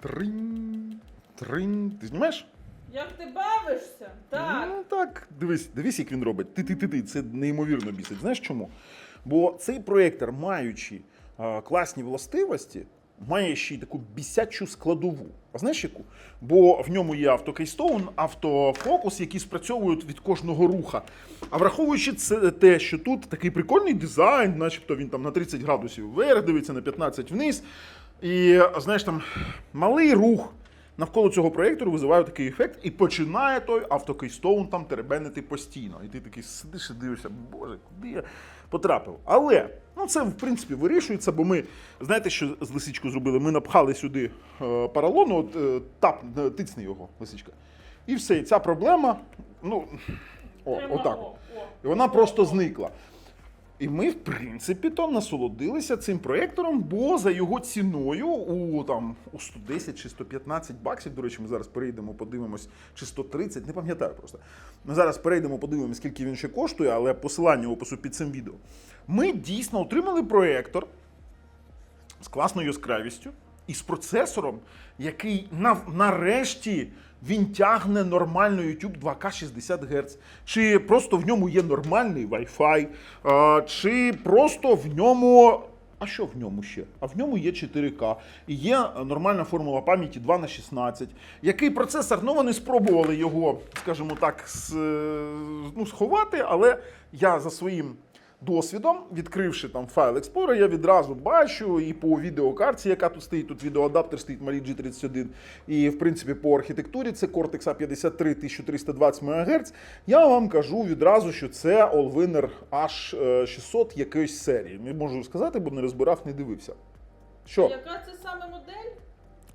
Тринь, тринь. Ти знімаєш? Як ти бавишся? Так. Ну так, дивись, дивись, як він робить. Ти-ти-ти-ти, це неймовірно бісить. Знаєш чому? Бо цей проєктор, маючи а, класні властивості, має ще й таку бісячу складову. А знаєш яку? Бо в ньому є автокейстоун, автофокус, які спрацьовують від кожного руха. А враховуючи це те, що тут такий прикольний дизайн, начебто він там на 30 градусів вверх, дивиться на 15 вниз. І знаєш, там малий рух навколо цього проєктору визиває такий ефект, і починає той автокейстоун там теребенити постійно. І ти такий сидиш і дивишся, боже, куди я потрапив. Але ну це в принципі вирішується, бо ми знаєте, що з лисичкою зробили? Ми напхали сюди е, паралону, от е, тап, е, тицни його, лисичка. І все, і ця проблема, ну о, отак. І вона просто зникла. І ми, в принципі, то насолодилися цим проєктором, бо за його ціною у там у 110 чи 115 баксів. До речі, ми зараз перейдемо, подивимось, чи 130, не пам'ятаю просто. Ми зараз перейдемо, подивимось, скільки він ще коштує, але посилання в опису під цим відео. Ми дійсно отримали проєктор з класною яскравістю і з процесором, який на, нарешті він тягне нормально YouTube 2К 60 Гц. Чи просто в ньому є нормальний Wi-Fi, а, чи просто в ньому. А що в ньому ще? А в ньому є 4К. І є нормальна формула пам'яті 2 на 16. Який процесор? Ну, вони спробували його, скажімо так, ну, сховати, але я за своїм досвідом, відкривши там файл Explorer, я відразу бачу і по відеокарті, яка тут стоїть, тут відеоадаптер стоїть Mali G31, і в принципі по архітектурі це Cortex A53 1320 МГц. Я вам кажу відразу, що це Allwinner H600 якоїсь серії. Не можу сказати, бо не розбирав, не дивився. Що? Яка це саме модель?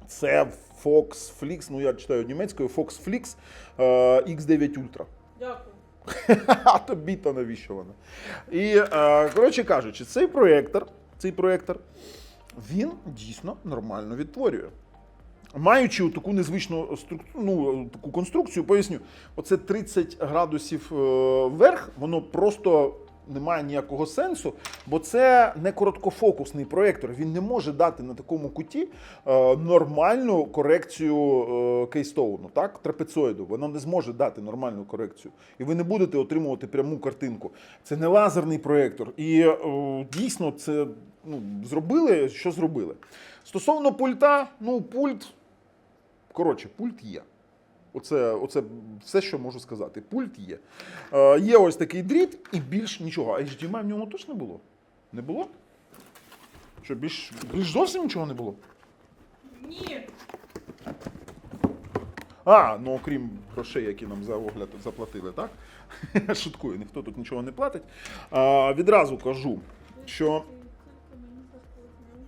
Це Fox Flix, ну я читаю німецькою, Fox Flix е, X9 Ultra. Дякую. А тобі то навіщо вона? І, е, коротше кажучи, цей проєктор, цей проєктор, він дійсно нормально відтворює. Маючи таку незвичну структуру, ну, таку конструкцію, поясню, оце 30 градусів е, вверх, воно просто не має ніякого сенсу, бо це не короткофокусний проєктор. Він не може дати на такому куті е, нормальну корекцію е, кейстоуну, так, трапецоїду. Воно не зможе дати нормальну корекцію. І ви не будете отримувати пряму картинку. Це не лазерний проєктор. І е, дійсно це ну, зробили, що зробили. Стосовно пульта, ну, пульт. Коротше, пульт є. Оце, оце все, що можу сказати. Пульт є. Е, є ось такий дріт і більш нічого. А HDMI в ньому точно було? Не було? Що, більш, більш зовсім нічого не було? Ні. А, ну окрім грошей, які нам за огляд заплатили, так? Шуткую, ніхто тут нічого не платить. А, відразу кажу, що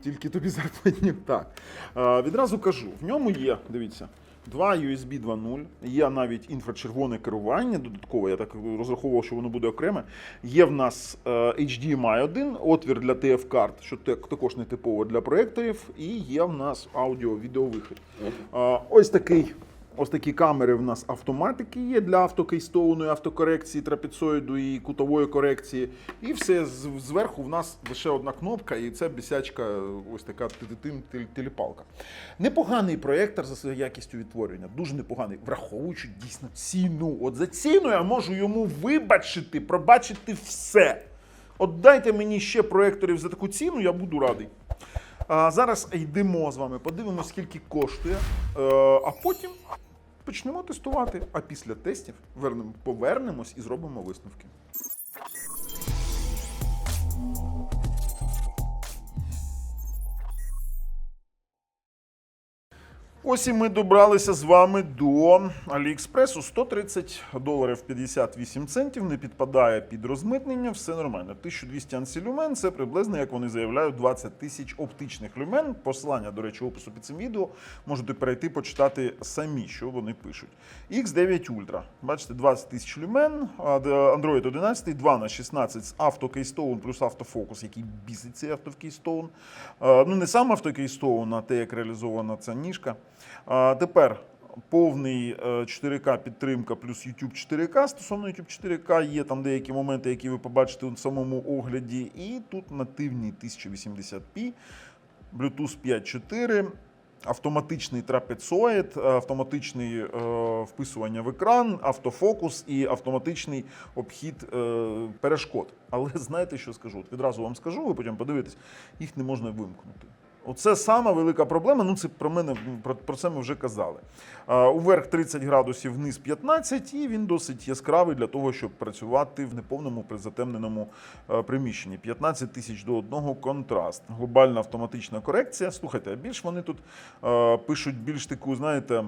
тільки тобі зарплатню. Так. А, відразу кажу, в ньому є, дивіться, два USB 2.0, є навіть інфрачервоне керування додаткове, я так розраховував, що воно буде окреме. Є в нас е, HDMI 1, отвір для TF-карт, що також не типово для проєкторів, і є в нас аудіо-відеовихід. Ось такий. Ось такі камери в нас автоматики є для автокейстоуну, і автокорекції трапецоїду і кутової корекції. І все зверху в нас лише одна кнопка, і це бісячка, ось така телепалка. Непоганий проєктор за своєю якістю відтворення, дуже непоганий, враховуючи дійсно ціну. От за ціну я можу йому вибачити, пробачити все. От дайте мені ще проєкторів за таку ціну, я буду радий. Зараз йдемо з вами, подивимося, скільки коштує, е, а потім почнемо тестувати. А після тестів повернемось і зробимо висновки. Ось і ми добралися з вами до Аліекспресу. 130 доларів 58 центів, не підпадає під розмитнення, все нормально. 1200 ансілюмен, це приблизно, як вони заявляють, 20 тисяч оптичних люмен. Посилання, до речі, опису під цим відео. Можете перейти почитати самі, що вони пишуть. X9 Ultra. Бачите, 20 тисяч люмен, Android 11, 2 на 16 з автокейстоун плюс автофокус, який бісить цей автокейстоун. Ну, не сам автокейстоун, а те, як реалізована ця ніжка. Тепер повний е, 4К підтримка плюс YouTube 4К. Стосовно YouTube 4К є там деякі моменти, які ви побачите у самому огляді. І тут нативний 1080p, Bluetooth 5.4. автоматичний трапецоїд, автоматичний е, вписування в екран, автофокус і автоматичний обхід е, перешкод. Але знаєте, що скажу? От відразу вам скажу, ви потім подивитесь, їх не можна вимкнути. Оце сама велика проблема. Ну, це про мене про, про це ми вже казали. А, уверх 30 градусів, вниз 15, і він досить яскравий для того, щоб працювати в неповному призатемненому е, приміщенні. 15 тисяч до одного контраст. Глобальна автоматична корекція. Слухайте, а більш вони тут е, пишуть більш таку, знаєте.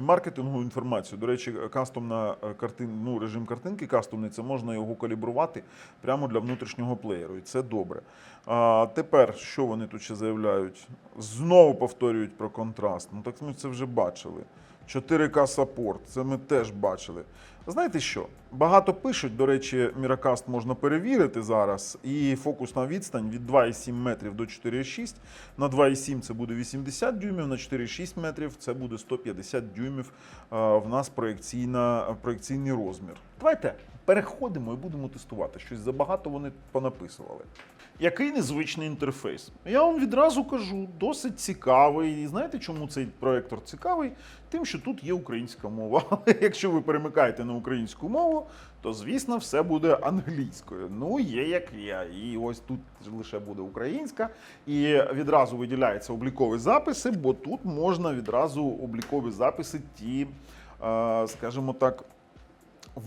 Маркетингову інформацію. До речі, кастомна е, картин, ну, режим картинки кастомний, це можна його калібрувати прямо для внутрішнього плеєру, і це добре. А тепер що вони тут ще заявляють? Знову повторюють про контраст. Ну так ми це вже бачили. 4К саппорт, це ми теж бачили. Знаєте що? Багато пишуть, до речі, Міракаст можна перевірити зараз. І фокусна відстань від 2,7 метрів до 4,6. На 2,7 це буде 80 дюймів, на 4,6 метрів це буде 150 дюймів. В нас проекційна, проекційний розмір. Давайте переходимо і будемо тестувати. Щось забагато вони понаписували. Який незвичний інтерфейс? Я вам відразу кажу, досить цікавий. І знаєте, чому цей проектор цікавий? Тим, що тут є українська мова. Але якщо ви перемикаєте на українську мову, то звісно все буде англійською. Ну, є як є. І ось тут лише буде українська. І відразу виділяються облікові записи, бо тут можна відразу облікові записи ті, е, скажімо так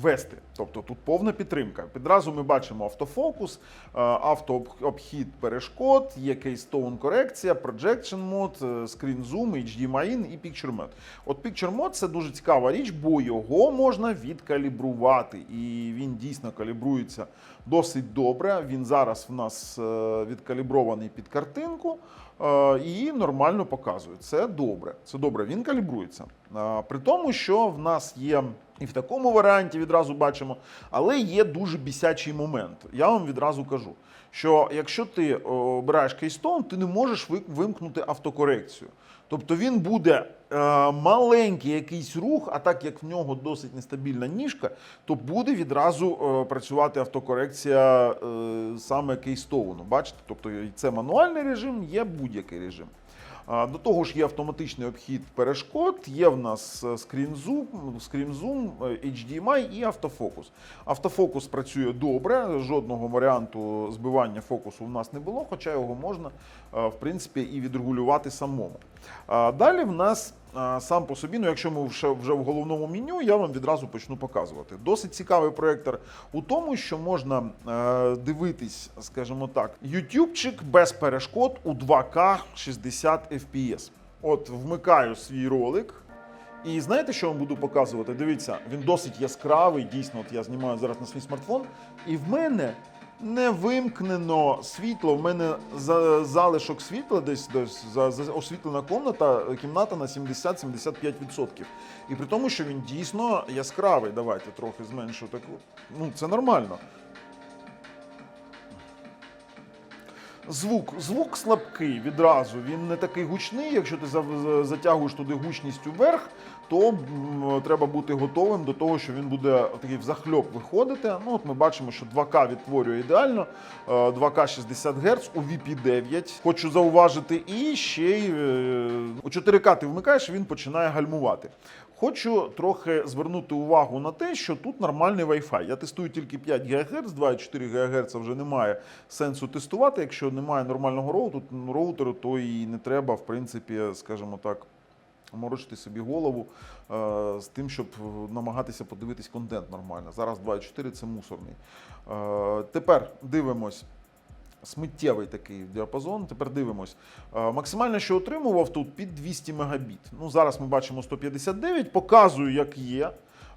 ввести. Тобто тут повна підтримка. Підразу ми бачимо автофокус, е, автообхід перешкод, є Keystone корекція, Projection Mode, е, Screen Zoom, HDMI і Picture Mode. От Picture Mode це дуже цікава річ, бо його можна відкалібрувати. І він дійсно калібрується досить добре. Він зараз в нас е, відкалібрований під картинку. Е, І нормально показує. Це добре. Це добре. Він калібрується. Е, При тому, що в нас є і в такому варіанті відразу бачимо, але є дуже бісячий момент. Я вам відразу кажу, що якщо ти обираєш кейстон, ти не можеш вимкнути автокорекцію. Тобто він буде е, маленький якийсь рух, а так як в нього досить нестабільна ніжка, то буде відразу е, працювати автокорекція е, саме кейстоуну. Бачите? Тобто це мануальний режим, є будь-який режим. До того ж є автоматичний обхід перешкод, є в нас е, скрінзум, скрінзум, е, HDMI і автофокус. Автофокус працює добре, жодного варіанту збивання фокусу в нас не було, хоча його можна е, в принципі і відрегулювати самому. Далі в нас сам по собі, ну якщо ми вже, вже в головному меню, я вам відразу почну показувати. Досить цікавий проєктор у тому, що можна е, дивитись, скажімо так, ютубчик без перешкод у 2К 60 FPS. От вмикаю свій ролик. І знаєте, що вам буду показувати? Дивіться, він досить яскравий. Дійсно, от я знімаю зараз на свій смартфон, і в мене не вимкнено світло. В мене за, залишок світла, десь, десь за, за освітлена кімната, кімната на 70-75%. І при тому, що він дійсно яскравий. Давайте трохи зменшу таку. Ну, це нормально. Звук, звук слабкий відразу. Він не такий гучний. Якщо ти за- за- затягуєш туди гучність вверх, то треба бути готовим до того, що він буде такий взахльоп виходити. Ну, от ми бачимо, що 2К відтворює ідеально, е, 2К 60 Гц у VP9. Хочу зауважити, і ще й е, у 4К ти вмикаєш, він починає гальмувати. Хочу трохи звернути увагу на те, що тут нормальний Wi-Fi. Я тестую тільки 5 ГГц, 2,4 ГГц вже немає сенсу тестувати. Якщо немає нормального роуту, роутеру, то і не треба, в принципі, скажімо так, морочити собі голову е, з тим, щоб намагатися подивитись контент нормально. Зараз 2,4 це мусорний. Е, тепер дивимось. Смиттєвий такий діапазон. Тепер дивимось. Е, Максимально, що отримував тут під 200 мегабіт. Ну, зараз ми бачимо 159, показую, як є.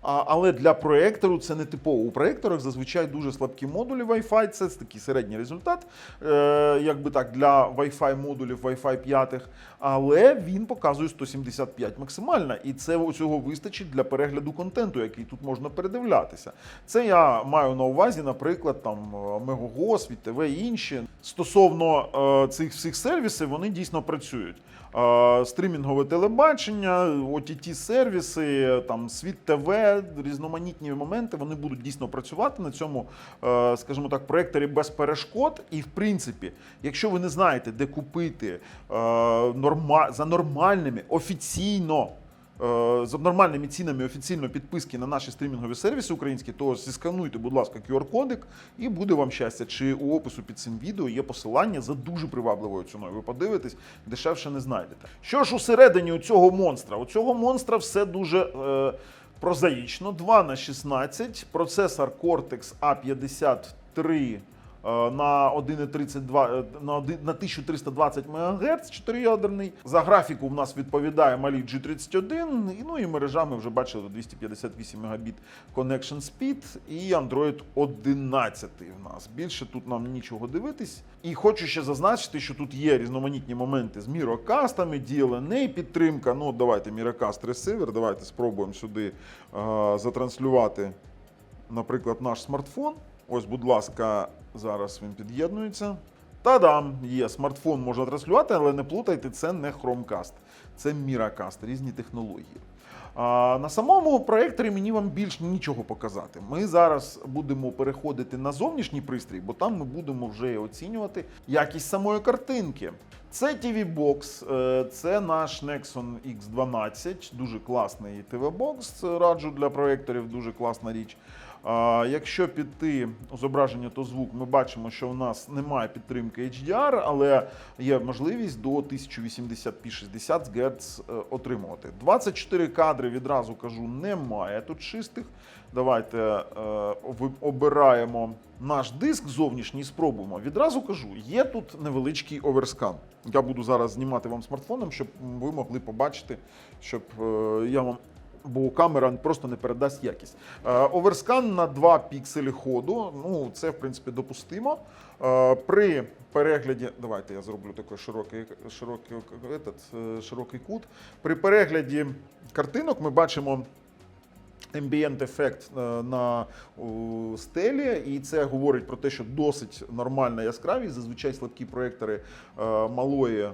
Але для проєктору це не типово. У проєкторах зазвичай дуже слабкі модулі Wi-Fi, це такий середній результат, е, якби так, для Wi-Fi модулів Wi-Fi 5, але він показує 175 максимально, і це цього вистачить для перегляду контенту, який тут можна передивлятися. Це я маю на увазі, наприклад, там Мегого, ТВ і інші. Стосовно е, цих всіх сервісів, вони дійсно працюють. Стрімінгове телебачення, ott сервіси, там світ ТВ, різноманітні моменти. Вони будуть дійсно працювати на цьому, е, скажімо так, проекторі без перешкод. І в принципі, якщо ви не знаєте, де купити е, за нормальними офіційно. Е, За нормальними цінами офіційно підписки на наші стрімінгові сервіси українські, то зіскануйте, будь ласка, QR-кодик і буде вам щастя. Чи у опису під цим відео є посилання за дуже привабливою ціною. Ви подивитесь, дешевше не знайдете. Що ж усередині у цього монстра? У цього монстра все дуже е, прозаїчно. 2 на 16, процесор Cortex A53 е, на 1,32 е, на один- на 1320 МГц, 4-ядерний. За графіку в нас відповідає малі G31, і, ну і мережа ми вже бачили 258 Мбіт Connection Speed і Android 11 в нас. Більше тут нам нічого дивитись. І хочу ще зазначити, що тут є різноманітні моменти з мірокастами, DLNA підтримка. Ну, давайте Miracast Receiver, давайте спробуємо сюди е, затранслювати наприклад, наш смартфон. Ось, будь ласка, зараз він під'єднується. Та-дам! Є смартфон можна транслювати, але не плутайте, це не Chromecast, це Miracast, різні технології. А, на самому проєкторі мені вам більш нічого показати. Ми зараз будемо переходити на зовнішній пристрій, бо там ми будемо вже оцінювати якість самої картинки. Це TV Box, е, це наш Nexon X12, дуже класний TV Box, раджу для проєкторів, дуже класна річ. Якщо піти зображення, то звук, ми бачимо, що у нас немає підтримки HDR, але є можливість до 1080p60 Гц е, отримувати. 24 кадри відразу кажу, немає тут чистих. Давайте е, обираємо наш диск зовнішній, спробуємо. Відразу кажу, є тут невеличкий оверскан. Я буду зараз знімати вам смартфоном, щоб ви могли побачити, щоб е, я вам. Бо камера просто не передасть якість. Е, Оверскан на 2 пікселі ходу. Ну, це в принципі допустимо. Е, При перегляді, давайте я зроблю такий широкий, широкий, этот, е, широкий кут. При перегляді картинок ми бачимо ambient ефект на стелі, і це говорить про те, що досить нормальна яскравість. Зазвичай слабкі проєктори е, малої, е,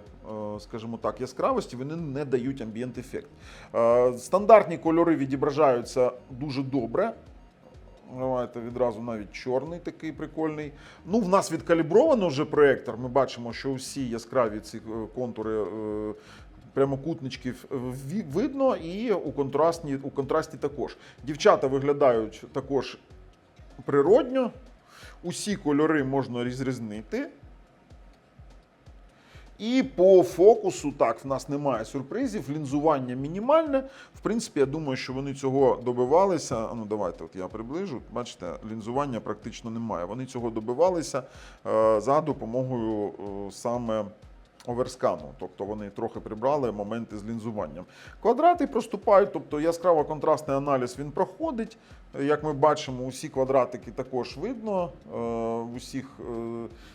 скажімо так, яскравості вони не дають ambient ефект. Стандартні кольори відображаються дуже добре. Давайте відразу навіть чорний такий прикольний. Ну, в нас відкалібровано вже проєктор. Ми бачимо, що усі яскраві ці е, контури прямокутничків видно, і у контрастні, у контрасті також. Дівчата виглядають також природньо. Усі кольори можна розрізнити. І по фокусу, так, в нас немає сюрпризів, лінзування мінімальне. В принципі, я думаю, що вони цього добивалися. Ну, давайте, от я приближу. Бачите, лінзування практично немає. Вони цього добивалися е, за допомогою е, саме оверскану. Тобто вони трохи прибрали моменти з лінзуванням. Квадрати проступають, тобто яскраво контрастний аналіз він проходить. Як ми бачимо, усі квадратики також видно е, в усіх е,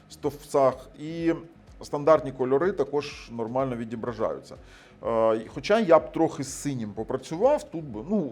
стовпцях. І стандартні кольори також нормально відображаються. Е, Хоча я б трохи з синім попрацював, тут би ну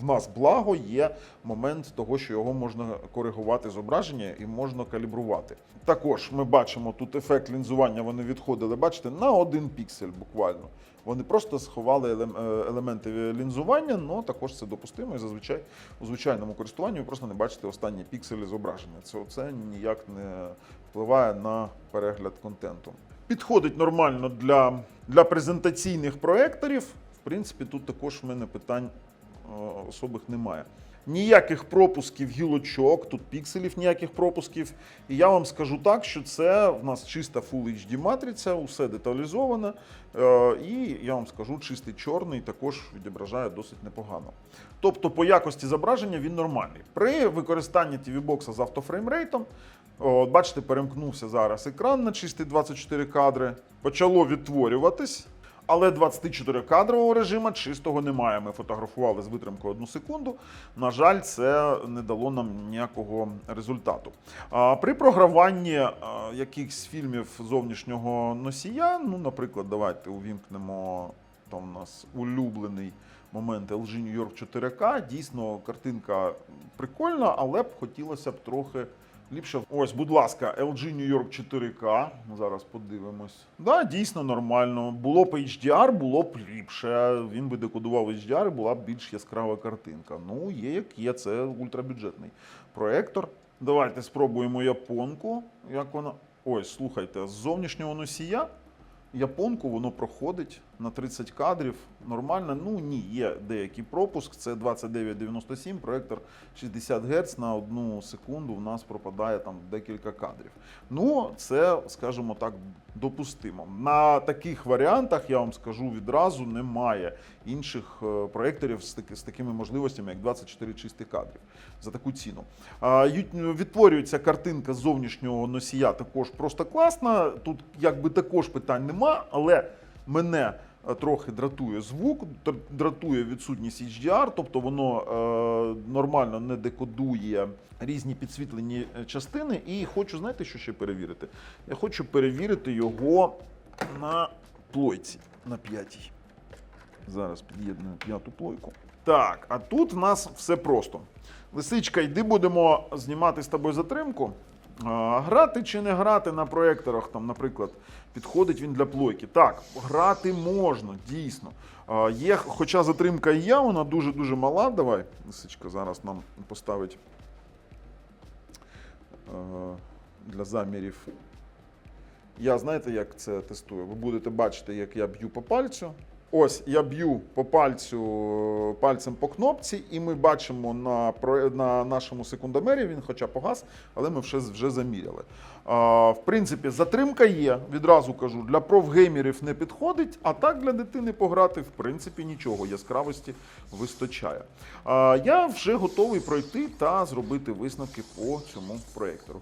в нас благо є момент того, що його можна коригувати зображення і можна калібрувати. Також ми бачимо тут ефект лінзування. Вони відходили, бачите, на один піксель буквально. Вони просто сховали е, елементи лінзування, але також це допустимо. І зазвичай у звичайному користуванні ви просто не бачите останні пікселі зображення. Це це ніяк не впливає на перегляд контенту. Підходить нормально для, для презентаційних проекторів. В принципі, тут також в мене питань е, особих немає. Ніяких пропусків гілочок, тут пікселів ніяких пропусків. І я вам скажу так, що це в нас чиста Full HD матриця, усе деталізоване. Е, І я вам скажу, чистий чорний також відображає досить непогано. Тобто, по якості зображення він нормальний. При використанні TV-бокса з автофреймрейтом, от, бачите, перемкнувся зараз екран на чистий 24 кадри, почало відтворюватись. Але 24-кадрового режиму чистого немає. Ми фотографували з витримкою одну секунду. На жаль, це не дало нам ніякого результату. А, При програванні а, якихось фільмів зовнішнього носія, ну, наприклад, давайте увімкнемо там у нас улюблений момент LG New York 4K. Дійсно, картинка прикольна, але б хотілося б трохи Ліпше. Ось, будь ласка, LG New York 4K. Зараз подивимось. Да, дійсно нормально. Було б HDR, було б ліпше. Він би декодував HDR і була б більш яскрава картинка. Ну, є як є, це ультрабюджетний проектор. Давайте спробуємо японку. Як вона. Ось, слухайте, з зовнішнього носія японку воно проходить на 30 кадрів. Нормально. Ну ні, є деякий пропуск. Це 2997, проектор 60 Гц на одну секунду. В нас пропадає там декілька кадрів. Ну, це, скажімо так, допустимо. На таких варіантах я вам скажу відразу немає інших е, проекторів з, таки- з такими можливостями, як 24 чистих кадрів за таку ціну. Відтворюється картинка зовнішнього носія також просто класна. Тут якби також питань нема, але мене е, трохи дратує звук, дратує відсутність HDR, тобто воно е, нормально не декодує різні підсвітлені е, частини. І хочу, знаєте, що ще перевірити? Я хочу перевірити його на плойці на п'ятій. Зараз під'єдную п'яту плойку. Так, а тут в нас все просто. Лисичка, йди будемо знімати з тобою затримку. Грати чи не грати на проекторах, там, наприклад, підходить він для плойки. Так, грати можна, дійсно. Є, хоча затримка є, вона дуже-дуже мала. Давай, лисичка зараз нам поставить для замірів. Я знаєте, як це тестую? Ви будете бачити, як я б'ю по пальцю. Ось я б'ю по пальцю е, пальцем по кнопці, і ми бачимо на, на нашому секундомері, він хоча погас, але ми вже, вже заміряли. А, в принципі, затримка є, відразу кажу, для профгеймерів не підходить, а так для дитини пограти, в принципі, нічого, яскравості вистачає. А, я вже готовий пройти та зробити висновки по цьому проєктору.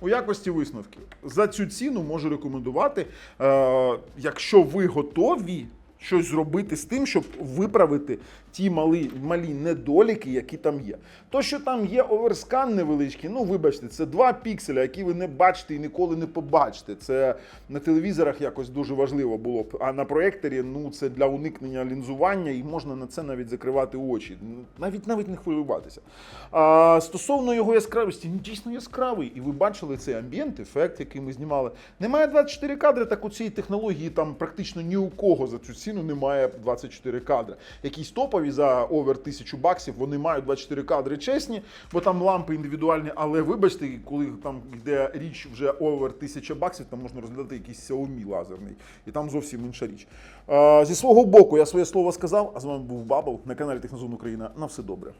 У якості висновків за цю ціну можу рекомендувати, е, якщо ви готові щось зробити з тим, щоб виправити ті малі, малі недоліки, які там є. То, що там є оверскан невеличкий, ну вибачте, це два пікселя, які ви не бачите і ніколи не побачите. Це на телевізорах якось дуже важливо було б. А на проєкторі ну це для уникнення лінзування, і можна на це навіть закривати очі. Навіть навіть не хвилюватися. А, стосовно його яскравості, він дійсно яскравий. І ви бачили цей амбієнт, ефект, який ми знімали. Немає 24 кадри, так у цій технології там практично ні у кого за цю ціну немає 24 кадри. Якісь топові за овер 1000 баксів, вони мають 24 кадри чесні, бо там лампи індивідуальні. Але вибачте, коли там йде річ вже овер 1000 баксів, там можна розглядати якийсь Xiaomi лазерний, і там зовсім інша річ. Зі свого боку, я своє слово сказав, а з вами був Бабл на каналі Технозон Україна. На все добре.